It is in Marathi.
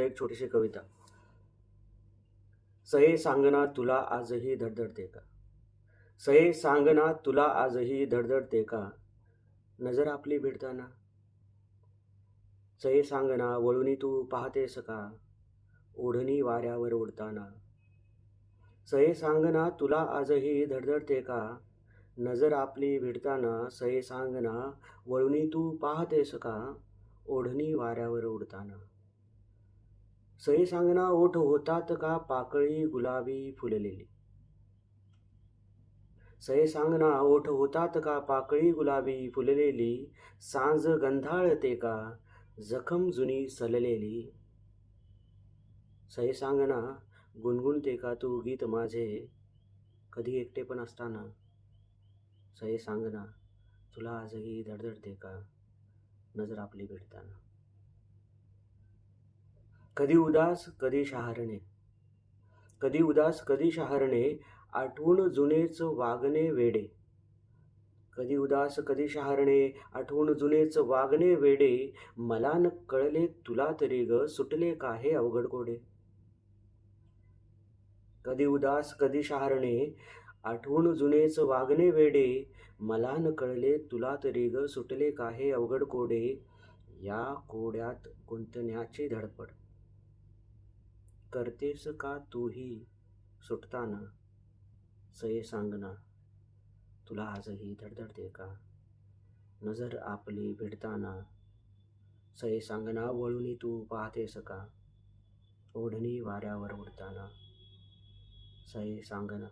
एक छोटीशी कविता. सये सांगना तुला आजही धडधडते का? सये सांगना तुला आजही धडधडते का? नजर आपली भिडताना. सये सांगना वळूनी तू पाहतेस का? ओढणी वाऱ्यावर उडताना. सये सांगना तुला आजही धडधडते का? नजर आपली भिडताना. सये सांगना वळूनी तू पाहतेस का? ओढणी वाऱ्यावर उडताना. सई सांगना ओठ होतात का पाकळी गुलाबी फुललेली? सई सांगना ओठ होतात का पाकळी गुलाबी फुललेली? सांज गंधाळते का जखम जुनी सललेली? सई सांगना गुणगुणते का तू गीत माझे? कधी एकटे पण असताना सई सांगना तुला आजही धडधडते का नजर आपली भेटताना कधी उदास कधी शहारणे. कधी उदास कधी शहारणे आठवून जुनेच वागणे वेडे. कधी उदास कधी शहारणे आठवून जुनेच वागणे वेडे. मला न कळले तुला तरी ग सुटले का हे अवघड कोडे कधी उदास कधी शहारणे आठवून जुनेच वागणे वेडे. मला न कळले तुला तरी ग सुटले का हे अवघड कोडे या कोड्यात गुंतण्याची धडपड. करतेस का तूही सुटताना? सये सांगना तुला आजही धडधडते का? नजर आपली भिडताना सये सांगना वळूनी तू पाहतेस का? ओढणी वाऱ्यावर उडताना सये सांगना